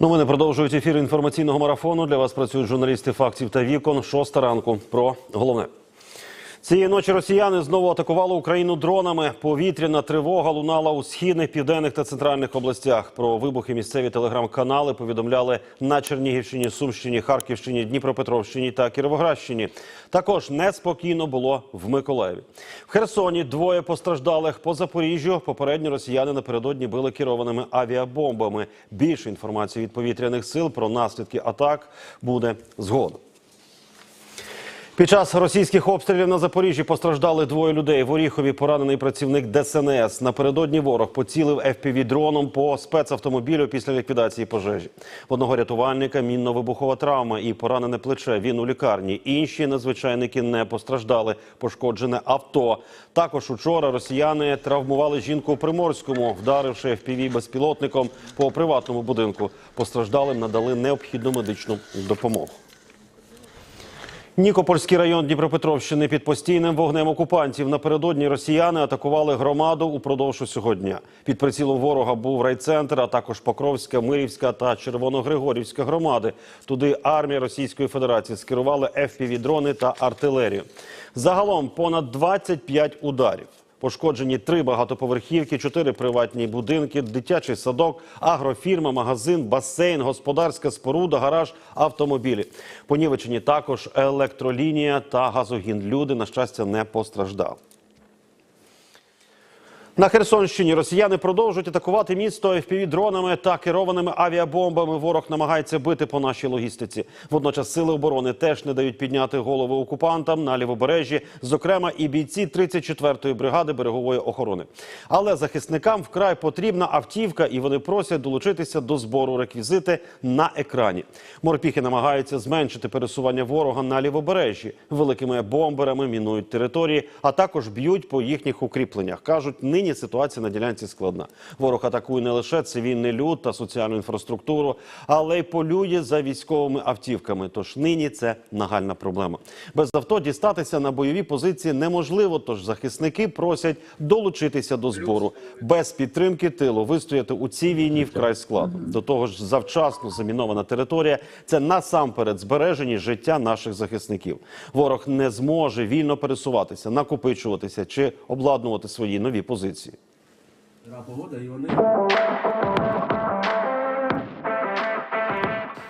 Новини продовжують ефір інформаційного марафону. Для вас працюють журналісти фактів та вікон. Шоста ранку. Про головне. Цієї ночі росіяни знову атакували Україну дронами. Повітряна тривога лунала у східних, південних та центральних областях. Про вибухи місцеві телеграм-канали повідомляли на Чернігівщині, Сумщині, Харківщині, Дніпропетровщині та Кіровоградщині. Також неспокійно було в Миколаєві. В Херсоні двоє постраждалих по Запоріжжю. Попередньо росіяни напередодні били керованими авіабомбами. Більше інформації від повітряних сил про наслідки атак буде згодом. Під час російських обстрілів на Запоріжжі постраждали двоє людей. В Оріхові поранений працівник ДСНС. Напередодні ворог поцілив FPV-дроном по спецавтомобілю після ліквідації пожежі. В одного рятувальника мінно-вибухова травма і поранене плече. Він у лікарні. Інші надзвичайники не постраждали. Пошкоджене авто. Також учора росіяни травмували жінку у Приморському, вдаривши FPV безпілотником по приватному будинку. Постраждалим надали необхідну медичну допомогу. Нікопольський район Дніпропетровщини під постійним вогнем окупантів. Напередодні росіяни атакували громаду упродовж усього дня. Під прицілом ворога був райцентр, а також Покровська, Мирівська та Червоногригорівська громади. Туди армія Російської Федерації скерували FPV-дрони та артилерію. Загалом понад 25 ударів. Пошкоджені три багатоповерхівки, чотири приватні будинки, дитячий садок, агрофірма, магазин, басейн, господарська споруда, гараж, автомобілі. Понівечені також електролінія та газогін. Люди, на щастя, не постраждали. На Херсонщині росіяни продовжують атакувати місто FPV-дронами та керованими авіабомбами. Ворог намагається бити по нашій логістиці. Водночас сили оборони теж не дають підняти голови окупантам на лівобережжі, зокрема і бійці 34-ї бригади берегової охорони. Але захисникам вкрай потрібна автівка, і вони просять долучитися до збору реквізити на екрані. Морпіхи намагаються зменшити пересування ворога на лівобережжі. Великими бомберами мінують території, а також б'ють по їхніх укріпленнях. кажуть, нині ситуація на ділянці складна. Ворог атакує не лише цивільний люд та соціальну інфраструктуру, але й полює за військовими автівками. Тож нині це нагальна проблема. Без авто дістатися на бойові позиції неможливо. Тож захисники просять долучитися до збору. Без підтримки тилу вистояти у цій війні вкрай складно. До того ж, завчасно замінована територія це насамперед збережені життя наших захисників. Ворог не зможе вільно пересуватися, накопичуватися чи обладнувати свої нові позиції. Така погода і вони.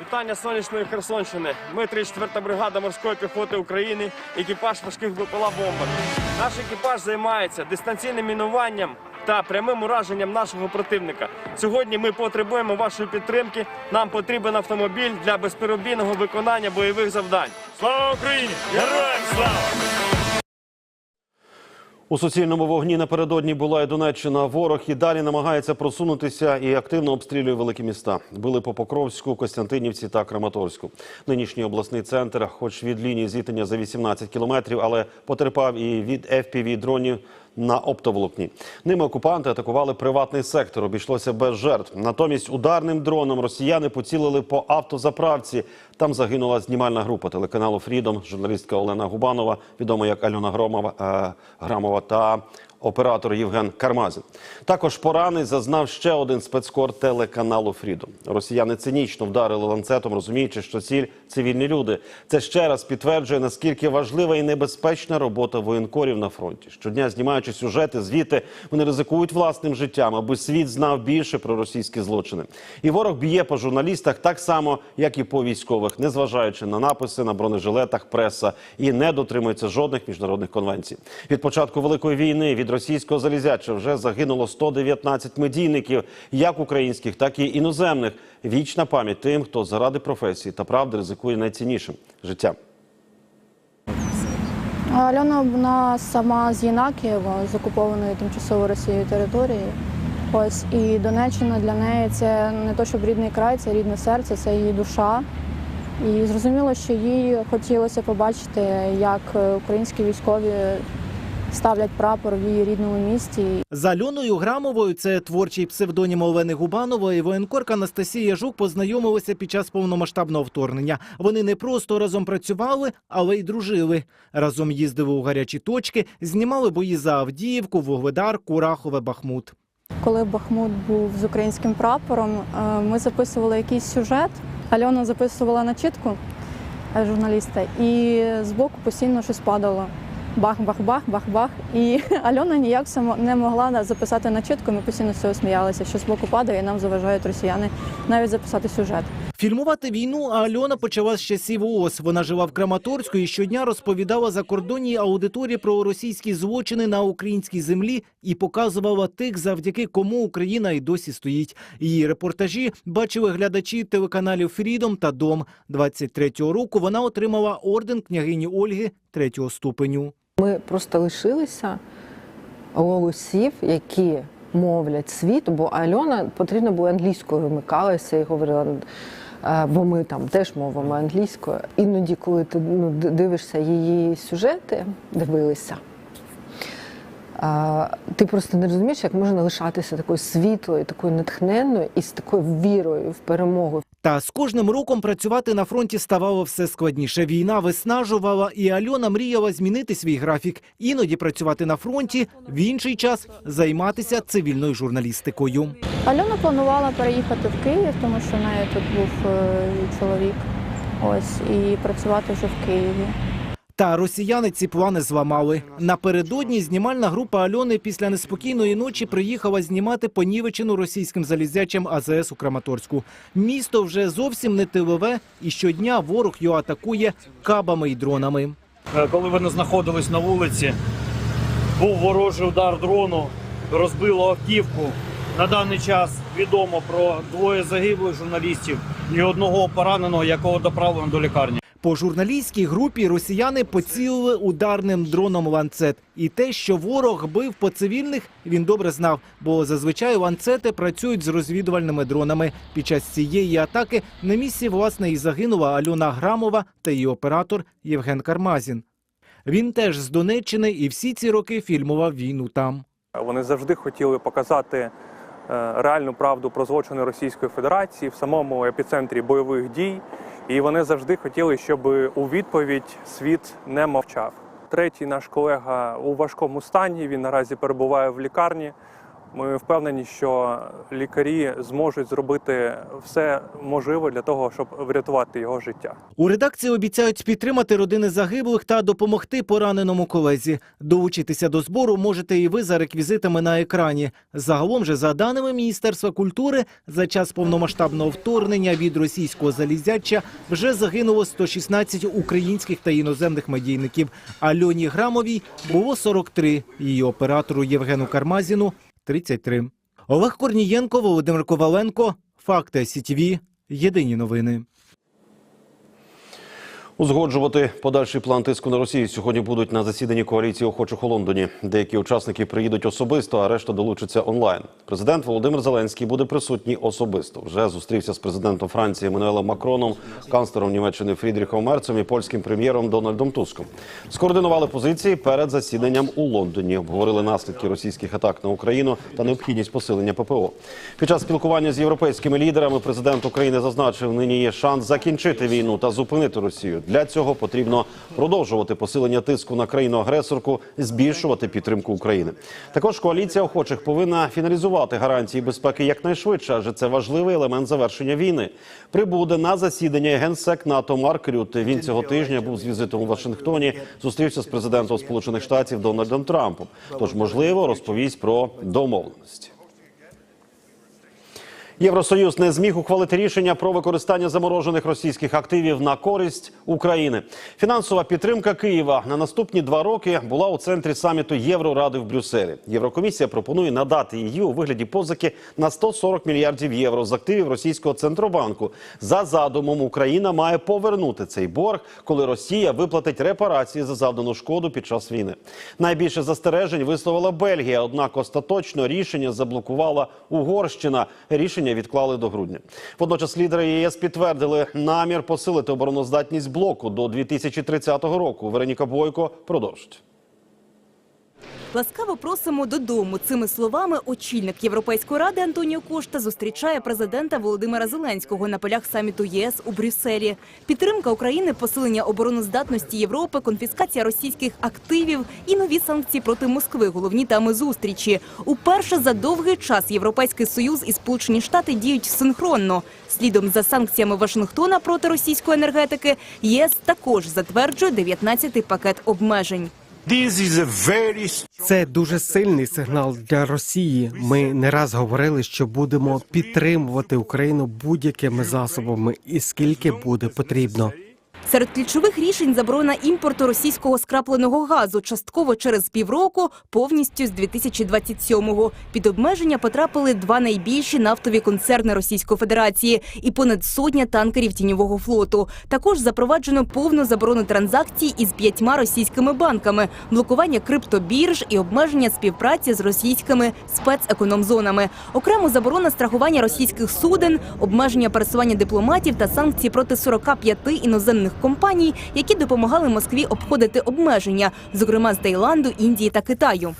Вітання сонячної Херсонщини. Ми 34-та бригада морської піхоти України, екіпаж важких БПЛА бомбер. Наш екіпаж займається дистанційним мінуванням та прямим ураженням нашого противника. Сьогодні ми потребуємо вашої підтримки. Нам потрібен автомобіль для безперебійного виконання бойових завдань. Слава Україні! Героям слава! У суцільному вогні напередодні була і Донеччина. Ворог і далі намагається просунутися і активно обстрілює великі міста. Били по Покровську, Костянтинівці та Краматорську. Нинішній обласний центр, хоч від лінії зіткнення за 18 кілометрів, але потерпав і від fpv дронів на оптоволокні. Ними окупанти атакували приватний сектор. Обійшлося без жертв. Натомість ударним дроном росіяни поцілили по автозаправці. Там загинула знімальна група телеканалу Фрідом, журналістка Олена Губанова, відома як Альона Громова, е, Грамова та оператор Євген Кармазін. Також поранений зазнав ще один спецкор телеканалу Фрідом. Росіяни цинічно вдарили ланцетом, розуміючи, що ціль цивільні люди. Це ще раз підтверджує, наскільки важлива і небезпечна робота воєнкорів на фронті. Щодня знімаючи сюжети, звіти вони ризикують власним життям, аби світ знав більше про російські злочини. І ворог б'є по журналістах так само, як і по військових, незважаючи на написи на бронежилетах, преса і не дотримується жодних міжнародних конвенцій. Від початку великої війни від російського залізяча вже загинуло 119 медійників, як українських, так і іноземних. Вічна пам'ять тим, хто заради професії та правди ризикує найціннішим життям. Альона вона сама з Єнакієва, з окупованої тимчасово Росією території. Ось і Донеччина для неї це не то, щоб рідний край, це рідне серце, це її душа. І зрозуміло, що їй хотілося побачити, як українські військові ставлять прапор в її рідному місті. За Альоною Грамовою, це творчий псевдонім Олени Губанової, воєнкорка Анастасія Жук познайомилися під час повномасштабного вторгнення. Вони не просто разом працювали, але й дружили. Разом їздили у гарячі точки, знімали бої за Авдіївку, Вугледар, Курахове, Бахмут. коли Бахмут був з українським прапором, е, ми записували якийсь сюжет. Альона записувала начитку е, журналіста, і збоку постійно щось падало. Бах-бах-бах, бах-бах. І Альона ніяк само- не могла записати начитку. Ми постійно з цього сміялися, що збоку падає, і нам заважають росіяни навіть записати сюжет. Фільмувати війну Альона почала з часів ООС. Вона жила в Краматорську і щодня розповідала закордонній аудиторії про російські злочини на українській землі і показувала тих, завдяки кому Україна і досі стоїть. Її репортажі бачили глядачі телеканалів Фрідом та Дом. 23-го року вона отримала орден княгині Ольги третього ступеню. Ми просто лишилися голосів, які мовлять світу, бо Альона потрібно було англійською вимикалася і говорила. е, Бо ми там теж мовимо англійською. Іноді, коли ти ну, дивишся її сюжети, дивилися, е, ти просто не розумієш, як можна лишатися такою світлою, такою натхненною і з такою вірою в перемогу. Та з кожним роком працювати на фронті ставало все складніше. Війна виснажувала, і Альона мріяла змінити свій графік. Іноді працювати на фронті, в інший час займатися цивільною журналістикою. Альона планувала переїхати в Київ, тому що в неї тут був е, чоловік. Ось і працювати вже в Києві. Та росіяни ці плани зламали. Напередодні знімальна група Альони після неспокійної ночі приїхала знімати понівечену російським залізячим АЗС у Краматорську. Місто вже зовсім не тилове, і щодня ворог його атакує кабами і дронами. Е, коли вони знаходились на вулиці, був ворожий удар дрону, розбило автівку. На даний час відомо про двоє загиблих журналістів і одного пораненого, якого доправлено до лікарні. По журналістській групі росіяни поцілили ударним дроном ланцет. І те, що ворог бив по цивільних, він добре знав, бо зазвичай ланцети працюють з розвідувальними дронами. Під час цієї атаки на місці власне і загинула Альона Грамова та її оператор Євген Кармазін. Він теж з Донеччини і всі ці роки фільмував війну там. Вони завжди хотіли показати реальну правду про злочини Російської Федерації в самому епіцентрі бойових дій. І вони завжди хотіли, щоб у відповідь світ не мовчав. Третій наш колега у важкому стані. Він наразі перебуває в лікарні. Ми впевнені, що лікарі зможуть зробити все можливе для того, щоб врятувати його життя. У редакції обіцяють підтримати родини загиблих та допомогти пораненому колезі. Долучитися до збору можете і ви за реквізитами на екрані. Загалом же, за даними Міністерства культури, за час повномасштабного вторгнення від російського залізяча вже загинуло 116 українських та іноземних медійників. Альоні Грамовій було 43, її оператору Євгену Кармазіну 33. Олег Корнієнко, Володимир Коваленко, Факти СІТВ. Єдині новини. Узгоджувати подальший план тиску на Росію сьогодні будуть на засіданні коаліції охочих у Лондоні. Деякі учасники приїдуть особисто, а решта долучаться онлайн. Президент Володимир Зеленський буде присутній особисто. Вже зустрівся з президентом Франції Еммануелем Макроном, канцлером Німеччини Фрідріхом Мерцем і польським прем'єром Дональдом Туском. Скоординували позиції перед засіданням у Лондоні. Обговорили наслідки російських атак на Україну та необхідність посилення ППО. Під час спілкування з європейськими лідерами президент України зазначив, нині є шанс закінчити війну та зупинити Росію. Для цього потрібно продовжувати посилення тиску на країну-агресорку, збільшувати підтримку України. Також коаліція охочих повинна фіналізувати гарантії безпеки якнайшвидше, адже це важливий елемент завершення війни. Прибуде на засідання генсек НАТО Марк Рютте. Він цього тижня був з візитом у Вашингтоні. Зустрівся з президентом Сполучених Штатів Дональдом Трампом. Тож, можливо, розповість про домовленості. Євросоюз не зміг ухвалити рішення про використання заморожених російських активів на користь України. Фінансова підтримка Києва на наступні два роки була у центрі саміту Євроради в Брюсселі. Єврокомісія пропонує надати її у вигляді позики на 140 мільярдів євро з активів російського центробанку. За задумом Україна має повернути цей борг, коли Росія виплатить репарації за завдану шкоду під час війни. Найбільше застережень висловила Бельгія, однак остаточно рішення заблокувала Угорщина. Рішення відклали до грудня. Водночас лідери ЄС підтвердили намір посилити обороноздатність блоку до 2030 року. Вероніка Бойко продовжить. Ласкаво просимо додому. Цими словами очільник Європейської ради Антоніо Кошта зустрічає президента Володимира Зеленського на полях саміту ЄС у Брюсселі. Підтримка України, посилення обороноздатності Європи, конфіскація російських активів і нові санкції проти Москви. Головні теми зустрічі. Уперше за довгий час Європейський союз і Сполучені Штати діють синхронно. Слідом за санкціями Вашингтона проти російської енергетики ЄС також затверджує 19-й пакет обмежень. Це дуже сильний сигнал для Росії. Ми не раз говорили, що будемо підтримувати Україну будь-якими засобами і скільки буде потрібно. Серед ключових рішень заборона імпорту російського скрапленого газу частково через півроку, повністю з 2027-го. Під обмеження потрапили два найбільші нафтові концерни Російської Федерації і понад сотня танкерів тіньового флоту. Також запроваджено повну заборону транзакцій із п'ятьма російськими банками, блокування криптобірж і обмеження співпраці з російськими спецекономзонами. Окремо заборона страхування російських суден, обмеження пересування дипломатів та санкції проти 45 іноземних компаній, які допомагали Москві обходити обмеження, зокрема з Таїланду, Індії та Китаю.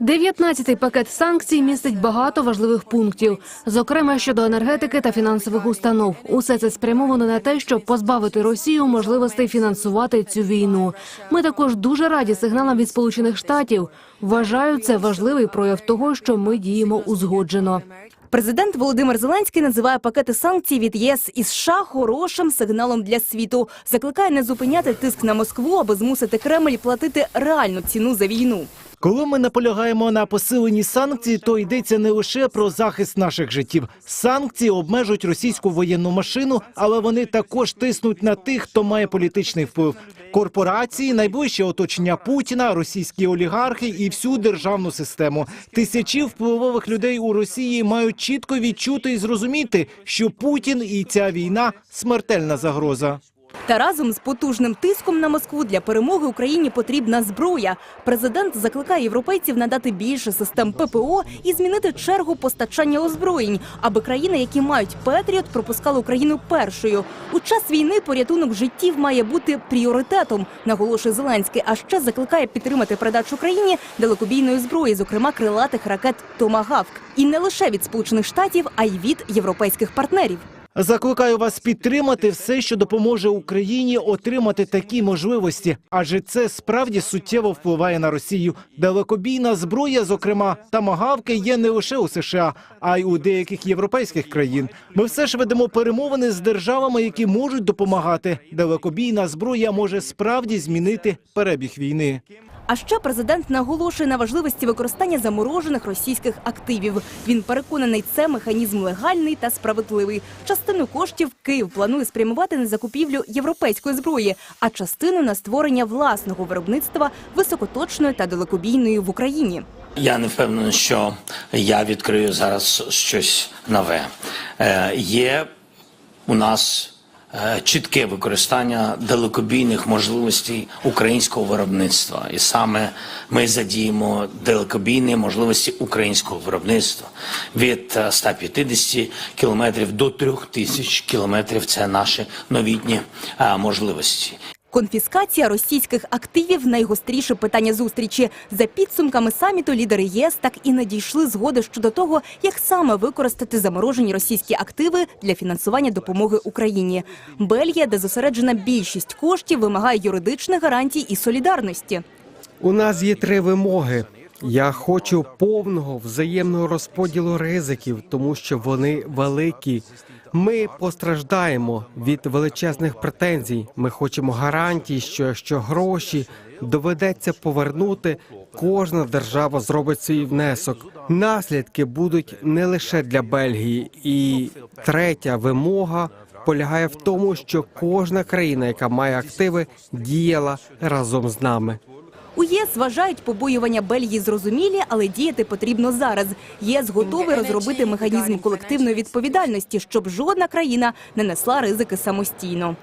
19-й пакет санкцій містить багато важливих пунктів, зокрема щодо енергетики та фінансових установ. Усе це спрямовано на те, щоб позбавити Росію можливостей фінансувати цю війну. Ми також дуже раді сигналам від Сполучених Штатів. Вважаю, це важливий прояв того, що ми діємо узгоджено. Президент Володимир Зеленський називає пакети санкцій від ЄС і США хорошим сигналом для світу. Закликає не зупиняти тиск на Москву, аби змусити Кремль платити реальну ціну за війну. Коли ми наполягаємо на посиленні санкцій, то йдеться не лише про захист наших життів. Санкції обмежують російську воєнну машину, але вони також тиснуть на тих, хто має політичний вплив. Корпорації, найближче оточення Путіна, російські олігархи і всю державну систему. Тисячі впливових людей у Росії мають чітко відчути і зрозуміти, що Путін і ця війна смертельна загроза. Та разом з потужним тиском на Москву для перемоги Україні потрібна зброя. Президент закликає європейців надати більше систем ППО і змінити чергу постачання озброєнь, аби країни, які мають Петріот, пропускали Україну першою. У час війни порятунок життів має бути пріоритетом, наголошує Зеленський. А ще закликає підтримати передачу Україні далекобійної зброї, зокрема крилатих ракет Томагавк, і не лише від Сполучених Штатів, а й від європейських партнерів. Закликаю вас підтримати все, що допоможе Україні отримати такі можливості, адже це справді суттєво впливає на Росію. Далекобійна зброя, зокрема тамагавки, є не лише у США, а й у деяких європейських країн. Ми все ж ведемо перемовини з державами, які можуть допомагати. Далекобійна зброя може справді змінити перебіг війни. А ще президент наголошує на важливості використання заморожених російських активів. Він переконаний, це механізм легальний та справедливий. Частину коштів Київ планує спрямувати на закупівлю європейської зброї, а частину на створення власного виробництва високоточної та далекобійної в Україні. Я не впевнений, що я відкрию зараз щось нове. Е, є у нас чітке використання далекобійних можливостей українського виробництва, і саме ми задіємо далекобійні можливості українського виробництва від е, 150 кілометрів до 3000 кілометрів. Це наші новітні е, можливості. Конфіскація російських активів найгостріше питання зустрічі. За підсумками саміту лідери ЄС так і не дійшли згоди щодо того, як саме використати заморожені російські активи для фінансування допомоги Україні. Бельгія, де зосереджена більшість коштів, вимагає юридичних гарантій і солідарності. У нас є три вимоги. Я хочу повного взаємного розподілу ризиків, тому що вони великі. Ми постраждаємо від величезних претензій. Ми хочемо гарантій, що якщо гроші доведеться повернути, кожна держава зробить свій внесок. Наслідки будуть не лише для Бельгії. І третя вимога полягає в тому, що кожна країна, яка має активи, діяла разом з нами. У ЄС вважають побоювання Бельгії зрозумілі, але діяти потрібно зараз. ЄС готовий розробити механізм колективної відповідальності, щоб жодна країна не несла ризики самостійно.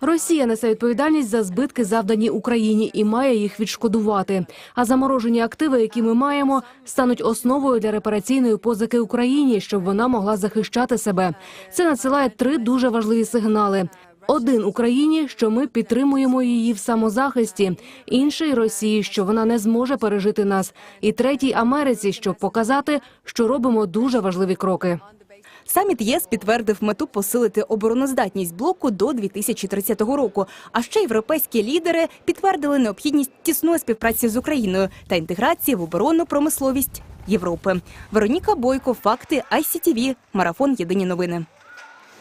Росія несе відповідальність за збитки, завдані Україні, і має їх відшкодувати. А заморожені активи, які ми маємо, стануть основою для репараційної позики Україні, щоб вона могла захищати себе. Це надсилає три дуже важливі сигнали. Один Україні, що ми підтримуємо її в самозахисті, інший Росії, що вона не зможе пережити нас, і третій Америці, щоб показати, що робимо дуже важливі кроки. Саміт ЄС підтвердив мету посилити обороноздатність блоку до 2030 року. А ще європейські лідери підтвердили необхідність тісної співпраці з Україною та інтеграції в оборонну промисловість Європи. Вероніка Бойко, факти ICTV, марафон Єдині новини.